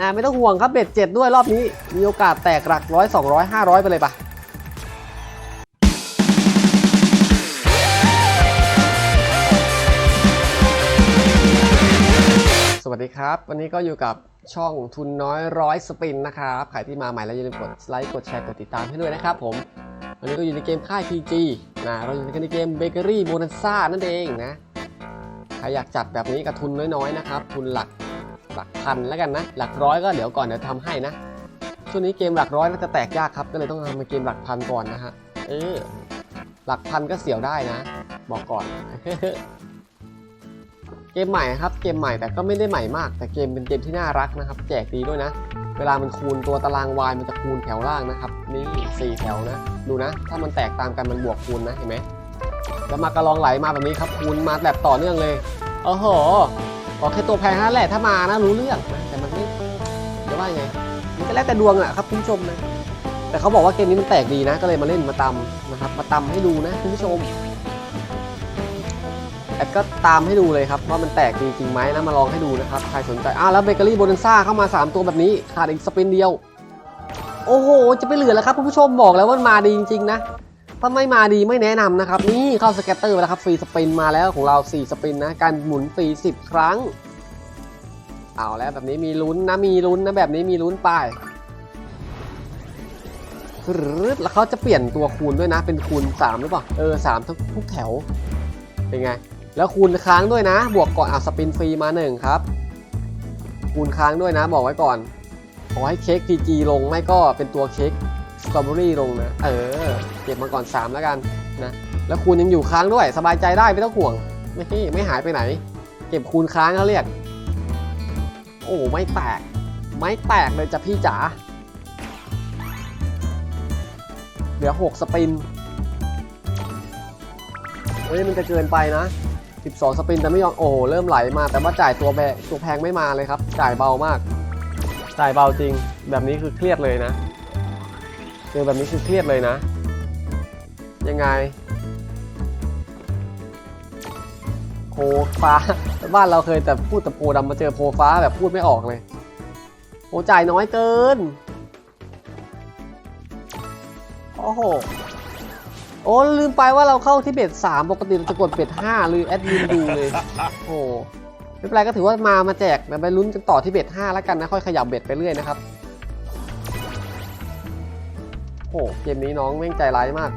นะไม่ต้องห่วงครับเบ็ดเจ็ดด้วยรอบนี้ มีโอกาสแตกหลักร้อยสองร้อยห้าร้อยไปเลยปะสวัสดีครับ วันนี้ก็อยู่กับช่องทุนน้อยร้อยสปินนะครับใครที่มาใหม่แล้วอย่าลืมกดไลค์กดแชร์กดติดตามให้ด้วยนะครับผม วันนี้ก็อยู่ในเกมค่าย PG นะเราอยู่ในเกมเบเกอรี่โบนันซ่านั่นเองนะใครอยากจัดแบบนี้กับทุนน้อยๆนะครับทุนหลัก หลักพันแล้วกันนะ หลักร้อยก็เดี๋ยวก่อนเดี๋ยวทำให้นะ ช่วงนี้เกมหลักร้อยน่าจะแตกยากครับก็เลยต้องทำเป็นเกมหลักพันก่อนนะฮะ เออ หลักพันก็เสียวได้นะ บอกก่อน เกมใหม่ครับ เกมใหม่แต่ก็ไม่ได้ใหม่มาก แต่เกมเป็นเกมที่น่ารักนะครับ แจกดีด้วยนะ เวลามันคูณตัวตารางวายมันจะคูณแถวล่างนะครับ นี่สี่แถวนะ ดูนะ ถ้ามันแตกตามกันมันบวกคูณนะเห็นไหมแล้วมากระลองไหลมาแบบนี้ครับคูณมาแบบต่อเนื่องเลยโอ้โห ขอแค่ตัวแพงนั่นแหละถ้ามานะรู้เรื่องนะแต่มันไม่จะว่าไงมันก็แล้วแต่ดวงแหละครับคุณผู้ชมนะแต่เขาบอกว่าเกมนี้มันแตกดีนะ ก็เลยมาเล่นมาตำนะครับ มาตำให้ดูนะคุณผู้ชมแอดก็ตามให้ดูเลยครับว่ามันแตกดีจริงไหมนะมาลองให้ดูนะครับใครสนใจอ้าวแล้วเบเกอรี่โบนันซ่าเข้ามา 3 ตัวแบบนี้ขาดอีกสปินเดียว โอ้โห จะไปเหลือแล้วครับคุณผู้ชมบอกแล้วว่ามันมาดีจริงๆนะ ถ้าไม่มาดีไม่แนะนำนะครับ นี่เข้าสแกตเตอร์ไปแล้วครับฟรีสปินมาแล้วของเรา 4 สปินนะ การหมุนฟรี 10 ครั้ง เอาแล้วแบบนี้มีลุ้นนะมีลุ้นนะแบบนี้มีลุ้นไปหรือแล้วเขาจะเปลี่ยนตัวคูณด้วยนะ เป็นคูณ 3 หรือเปล่า เออ3ทุกทุกแถว เป็นไง แล้วคูณค้างด้วยนะ บวกก่อนอะสปินฟรีมาหนึ่งครับ คูณค้างด้วยนะ บอกไว้ก่อนขอให้เค้ก PG ลงไม่ก็เป็นตัวเค้ก สตรอเบอรี่ลงนะ เออ เก็บมาก่อน 3 แล้วกันนะ แล้วคูณยังอยู่ค้างด้วย สบายใจได้ไม่ต้องห่วง ไม่ไม่หายไปไหน เก็บคูณค้างเขาเรียก โอ้ไม่แตก ไม่แตกเลยจ้ะพี่จ๋า เหลือ 6 สปินเฮ้ยมันจะเกินไปนะ 12 สปินแต่ไม่ยอม โอ้เริ่มไหลมา แต่ว่าจ่ายตัวแบตัวแพงไม่มาเลยครับ จ่ายเบามาก จ่ายเบาจริง แบบนี้คือเครียดเลยนะ เจอแบบนี้คือเครียดเลยนะ ยังไงโพฟ้า บ้านเราเคยแต่พูดแต่โพดำมาเจอโพฟ้าแบบพูดไม่ออกเลยโอจ่ายน้อยเกิน โอ้โห โอ้ลืมไปว่าเราเข้าที่เบ็ดสามปกติเราจะกดเบ็ดห้าลืมแอดมินดูเลย โอ้ไม่เป็นไรก็ถือว่ามามาแจกเดี๋ยวไปลุ้นกันต่อที่เบ็ดห้าแล้วกันนะ ค่อยขยับเบ็ดไปเรื่อยนะครับ โอ้เกมนี้น้องแม่งใจร้ายมาก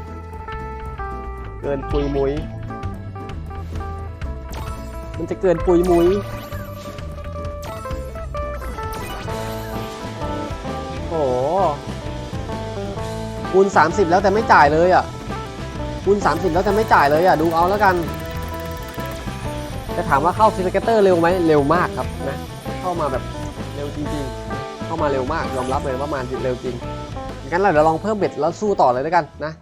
78 เกินปุยมุย มันจะเกินปุยมุย โอ้โหคูณ30 แล้วแต่ไม่จ่ายเลยอะคูณ30 แล้วแต่ไม่จ่ายเลยอะ ดูเอาแล้วกัน จะถามว่าเข้าฟิสเกเตอร์เร็วไหมเร็วมากครับนะ เข้ามาแบบเร็วจริงๆ เข้ามาเร็วมากยอมรับเลยว่ามาเร็วจริง งั้นเราเดี๋ยวลองเพิ่มเบ็ดแล้วสู้ต่อเลยแล้วกันนะ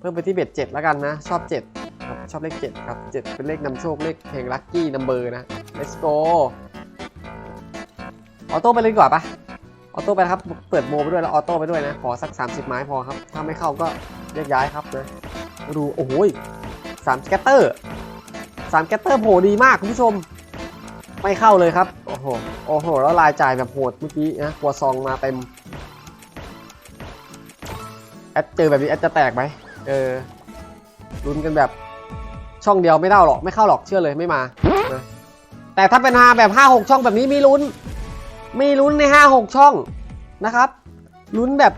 เพิ่มไปที่เบ็ด7แล้วกันนะ ชอบ7ครับชอบเลข7ครับ7เป็นเลขนำโชคเลขเพลงลัคกี้นัมเบอร์นะ let's go ออโต้ไปเลยดีกว่าปะออโต้ไปครับ เปิดโมไปด้วยแล้วออโต้ไปด้วยนะ ขอสัก 30 ไม้พอครับ ถ้าไม่เข้าก็แยกย้ายครับนะดูโอ้โหสามสแกตเตอร์สามสแกตเตอร์โผดีมากคุณผู้ชม ไม่เข้าเลยครับ โอ้โห โอ้โห แล้วลายจ่ายแบบโหดเมื่อกี้นะกัวซองมาเต็ม แอดเจอแบบนี้แอดจะแตกไหมเออลุ้นกันแบบช่องเดียวไม่ได้หรอกไม่เข้าหรอกเชื่อเลยไม่มานะแต่ถ้าเป็นฮาแบบ5 6ช่องแบบนี้มีลุ้น มีลุ้นใน5 6ช่องนะครับลุ้นแบบ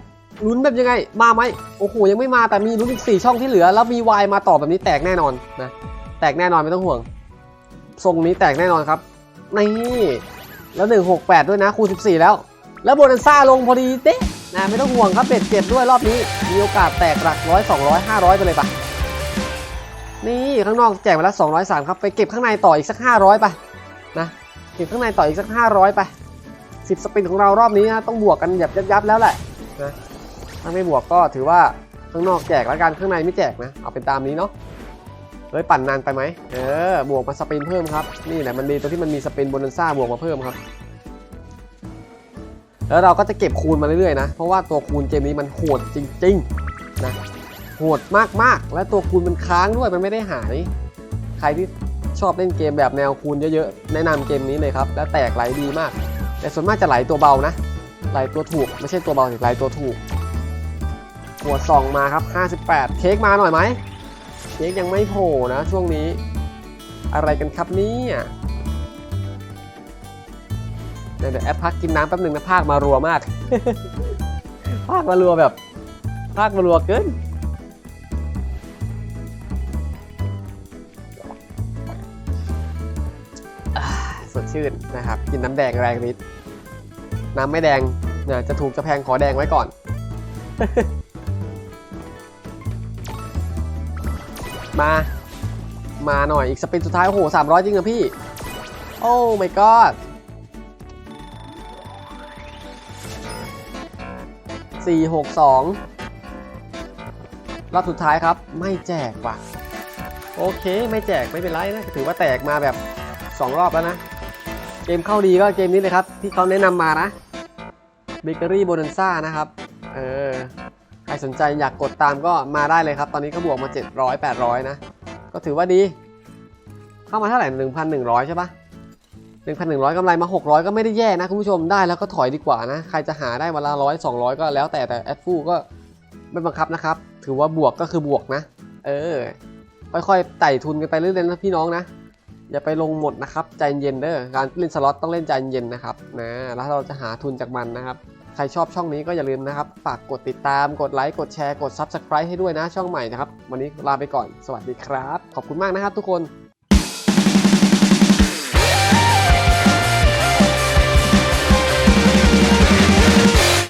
ลุ้นแบบยังไง มาไหมโอ้โหยังไม่มาแต่มีลุ้นอีก4ช่องที่เหลือ แล้วมีวายมาต่อแบบนี้แตกแน่นอนนะแตกแน่นอนไม่ต้องห่วง ทรงนี้แตกแน่นอนครับนี่แล้ว168ด้วยนะคูณ14แล้ว แล้วโบนันซ่าลงพอดีเด้ นะไม่ต้องห่วงครับเบ็ดเจ็ดด้วยรอบนี้ มีโอกาสแตกหลักร้อยสองร้อยห้าร้อยไปเลยปะนี่ข้างนอกแจกไปแล้วสองร้อยสามครับไปเก็บข้างในต่ออีกสักห้าร้อยไปนะเก็บข้างในต่ออีกสักห้าร้อยไปสิบสปินของเรารอบนี้นะต้องบวกกันยับยับยับแล้วแหละนะถ้าไม่บวกก็ถือว่าข้างนอกแจกแล้วกันข้างในไม่แจกนะเอาเป็นตามนี้เนาะเฮ้ยปั่นนานไปไหมเออบวกมาสปินเพิ่มครับนี่แหละมันดีตรงที่มันมีสปินโบนันซ่าบวกมาเพิ่มครับ แล้วเราก็จะเก็บคูณมาเรื่อยๆนะ เพราะว่าตัวคูณเกมนี้มันโหดจริงๆนะโหดมากๆ และตัวคูณมันค้างด้วยมันไม่ได้หาย ใครที่ชอบเล่นเกมแบบแนวคูณเยอะๆ แนะนำเกมนี้เลยครับ และแตกไหลดีมาก แต่ส่วนมากจะไหลตัวเบานะ ไหลตัวถูก ไม่ใช่ตัวเบาสิไหลตัวถูก หัวซองมาครับ 58 เค้กมาหน่อยไหมเค้กยังไม่โผล่นะช่วงนี้ อะไรกันครับเนี่ย เดี๋ยวแอปพักกินน้ำแป๊บหนึ่งนะภาคมารัวมาก ภาคมารัวแบบ ภาคมารัวเกินสดชื่นนะครับ กินน้ำแดงแรงนิดน้ำไม่แดงเนี่ยจะถูกจะแพงขอแดงไว้ก่อน มา มาหน่อยอีกสปินสุดท้าย โอ้โห300จริงเหรอพี่ โอ้ my god สี่หกสองรอบสุดท้ายครับ ไม่แจกว่ะ โอเค ไม่แจกไม่เป็นไรนะ ถือว่าแตกมาแบบ 2 รอบแล้วนะ เกมเข้าดีก็เกมนี้เลยครับ ที่เขาแนะนำมานะเบเกอรี่โบนันซ่านะครับ เออ ใครสนใจอยากกดตามก็มาได้เลยครับ ตอนนี้ก็บวกมา 700 800 นะ ก็ถือว่าดี เข้ามาเท่าไหร่ 1,100 ใช่ปะ 1,100กำไรมา 600 ก็ไม่ได้แย่นะคุณผู้ชมได้แล้วก็ถอยดีกว่านะ ใครจะหาได้วันละร้อย200ก็แล้วแต่แต่แอดฟูก็ไม่บังคับนะครับ ถือว่าบวกก็คือบวกนะ เออ ค่อยๆไต่ทุนกันไปเรื่อยๆนะพี่น้องนะ อย่าไปลงหมดนะครับ ใจเย็นเด้อการเล่นสล็อตต้องเล่นใจเย็นนะครับนะแล้วเราจะหาทุนจากมันนะครับ ใครชอบช่องนี้ก็อย่าลืมนะครับ ฝากกดติดตามกดไลค์กดแชร์กด Subscribe ให้ด้วยนะช่องใหม่นะครับ วันนี้ลาไปก่อนสวัสดีครับ ขอบคุณมากนะครับ ทุกคน